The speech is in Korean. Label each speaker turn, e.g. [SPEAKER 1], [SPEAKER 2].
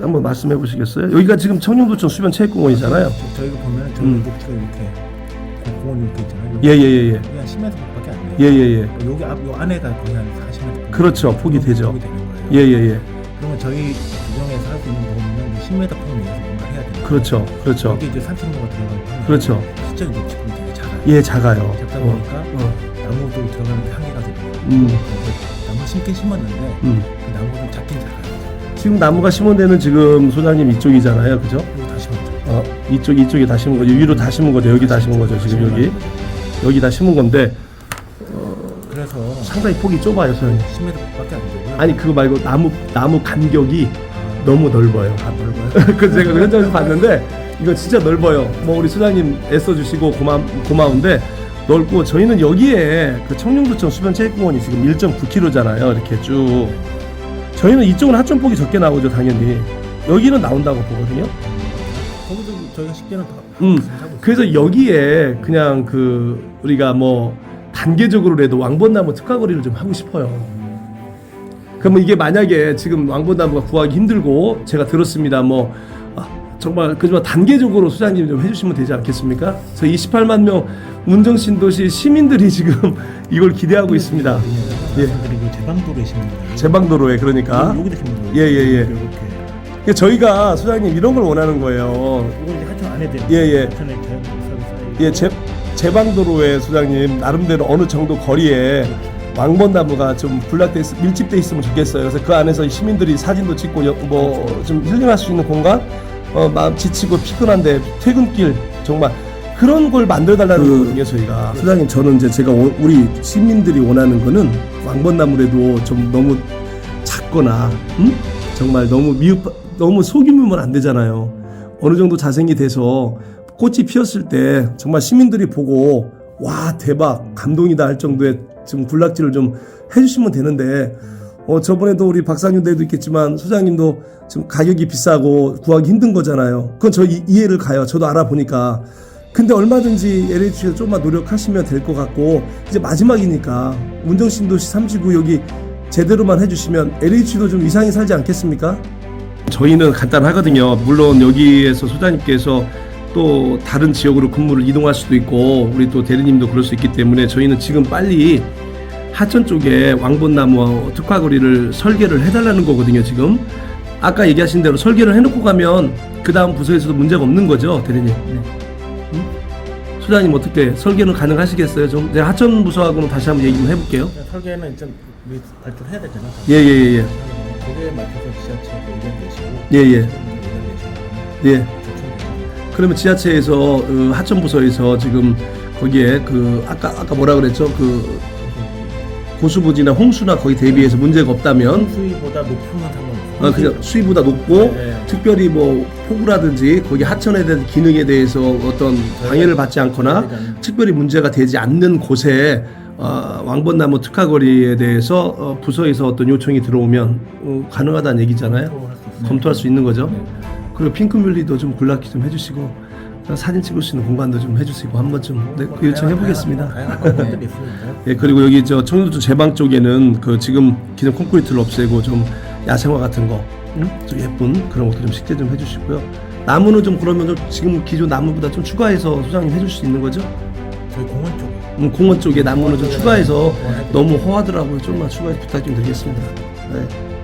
[SPEAKER 1] 한번 말씀해 보시겠어요? 여기가 지금 청룡도청 수변 체육공원이잖아요.
[SPEAKER 2] 저- 저희가 보면 저희
[SPEAKER 1] 음.
[SPEAKER 2] 목지가 이렇게 공- 공원 이렇게 있잖아요.
[SPEAKER 1] 예 예 예 예.
[SPEAKER 2] 여기 한 10m 밖에 안 돼요.
[SPEAKER 1] 예 예 예.
[SPEAKER 2] 여기 앞, 요 안에가 거의 한 40m.
[SPEAKER 1] 그렇죠. 폭이 되죠.
[SPEAKER 2] 폭이 되는 거예요.
[SPEAKER 1] 예 예 예.
[SPEAKER 2] 그러면 저희 구정에서 할 수 있는 부분은 10m 폭 내에서 뭔가 해야 돼요.
[SPEAKER 1] 그렇죠. 그렇죠.
[SPEAKER 2] 여기 이제 산책로가 들어가면
[SPEAKER 1] 그렇죠.
[SPEAKER 2] 실제로 녹지폭이 되게 작아요.
[SPEAKER 1] 예 작아요.
[SPEAKER 2] 작다
[SPEAKER 1] 어,
[SPEAKER 2] 보니까
[SPEAKER 1] 어.
[SPEAKER 2] 나무 쪽이 들어가는 게 한계가 되고
[SPEAKER 1] 음.
[SPEAKER 2] 나무 심긴 심었는데
[SPEAKER 1] 음.
[SPEAKER 2] 그 나무는 작긴 작아요.
[SPEAKER 1] 지금 나무가 심은 데는 지금 소장님 이쪽이잖아요, 그죠?
[SPEAKER 2] 그리고 다시.
[SPEAKER 1] 어 이쪽 이쪽에 다 심은 거죠. 위로 다 심은 거죠. 여기 다 심은 거죠. 지금 여기 여기 다 심은 건데
[SPEAKER 2] 그래서
[SPEAKER 1] 상당히 폭이 좁아요, 소장님.
[SPEAKER 2] 10m 밖에 안 되고요.
[SPEAKER 1] 아니 그거 말고 나무 나무 간격이 너무 넓어요.
[SPEAKER 2] 아 넓어요.
[SPEAKER 1] 그 제가 그 현장에서 봤는데 이거 진짜 넓어요. 뭐 우리 소장님 애써 주시고 고마 고마운데 넓고 저희는 여기에 그 청룡도청 수변 체육공원이 지금 1.9km잖아요. 이렇게 쭉 저희는 이쪽은 하천 폭이 적게 나오죠, 당연히. 여기는 나온다고 보거든요.
[SPEAKER 2] 거기도 저희가 식재는 다
[SPEAKER 1] 음. 그래서 여기에 그냥 그 우리가 뭐 단계적으로라도 왕벚나무 특화거리를 좀 하고 싶어요. 그러면 이게 만약에 지금 왕벚나무가 구하기 힘들고 제가 들었습니다. 뭐 아, 정말 그지만 단계적으로 소장님 좀 해주시면 되지 않겠습니까? 저 28만 명 운정 신도시 시민들이 지금 이걸 기대하고 있습니다. 예.
[SPEAKER 2] 그리고 제방도로에 심는 거예요.
[SPEAKER 1] 제방도로에 그러니까
[SPEAKER 2] 여기도 심는 거예요.
[SPEAKER 1] 예, 예, 예.
[SPEAKER 2] 이렇게.
[SPEAKER 1] 그러니까 저희가 소장님 이런 걸 원하는 거예요.
[SPEAKER 2] 이거 이제 하천 안에 되는
[SPEAKER 1] 예, 예.
[SPEAKER 2] 하천에
[SPEAKER 1] 예, 제, 제방도로에 소장님 나름대로 어느 정도 거리에 왕벚나무가 좀 군락돼 있, 밀집돼 있으면 좋겠어요. 그래서 그 안에서 시민들이 사진도 찍고 뭐 좀 힐링할 수 있는 공간, 어, 마음 지치고 피곤한데 퇴근길 정말 그런 걸 만들어 달라는 거거든요, 저희가. 소장님 저는 이제 제가 오- 우리 시민들이 원하는 거는 왕벚나무라도 좀 너무 작거나, 음? 정말 너무 미흡, 너무 소규모면 안 되잖아요. 어느 정도 자생이 돼서 꽃이 피었을 때 정말 시민들이 보고 와 대박 감동이다 할 정도의 좀 군락지를 좀 해주시면 되는데 어 저번에도 우리 박상윤 대도 있겠지만 소장님도 지금 가격이 비싸고 구하기 힘든 거잖아요. 그건 저 이, 이해를 가요. 저도 알아보니까. 근데 얼마든지 LH에서 좀만 노력하시면 될 것 같고 이제 마지막이니까 운정신도시 3지구 여기 제대로만 해주시면 LH도 좀 이상이 살지 않겠습니까? 저희는 간단하거든요. 물론 여기에서 소장님께서 또 다른 지역으로 근무를 이동할 수도 있고 우리 또 대리님도 그럴 수 있기 때문에 저희는 지금 빨리 하천 쪽에 왕벚나무 특화거리를 설계를 해달라는 거거든요. 지금 아까 얘기하신 대로 설계를 해놓고 가면 그 다음 부서에서도 문제가 없는 거죠, 대리님. 응? 소장님 어떻게 설계는 가능하시겠어요? 좀 제가 하천 부서하고는 다시 한번 얘기 좀 해볼게요.
[SPEAKER 2] 설계는 일단 우리 발표를 해야 되잖아.
[SPEAKER 1] 예예예
[SPEAKER 2] 거기에 맞춰서 지자체에서 의견 내시고
[SPEAKER 1] 예, 예. 예. 예. 그러면 지자체에서 어, 하천 부서에서 지금 거기에 그 아까 아까 뭐라 그랬죠? 그 고수부지나 홍수나 거기 대비해서 문제가 없다면
[SPEAKER 2] 수위보다 높으면 어.
[SPEAKER 1] 어, 그냥 수위보다 높고
[SPEAKER 2] 네.
[SPEAKER 1] 특별히 뭐 폭우라든지 거기 하천에 대한 기능에 대해서 어떤 방해를 받지 않거나 특별히 문제가 되지 않는 곳에 어, 왕벚나무 특화거리에 대해서 어, 부서에서 어떤 요청이 들어오면 어, 가능하다는 얘기잖아요.
[SPEAKER 2] 검토할 수
[SPEAKER 1] 있는 거죠.
[SPEAKER 2] 네.
[SPEAKER 1] 그리고 핑크뮬리도 좀 군락기 좀 해주시고 사진 찍을 수 있는 공간도 좀 해주시고 한번 좀 네, 그 요청 해보겠습니다. 예 그리고 여기 저 청주도 제방 쪽에는 그 지금 기존 콘크리트를 없애고 좀 야생화 같은 거, 응? 좀 예쁜 그런 것도 좀 식재 좀 해주시고요. 나무는 좀 그러면 좀 지금 기존 나무보다 좀 추가해서 소장님 해줄 수 있는 거죠?
[SPEAKER 2] 저희 공원 쪽에
[SPEAKER 1] 음, 공원 쪽에 나무는 좀 추가해서 너무 허하더라고요. 좀만 추가해 서 부탁 좀 드리겠습니다. 네.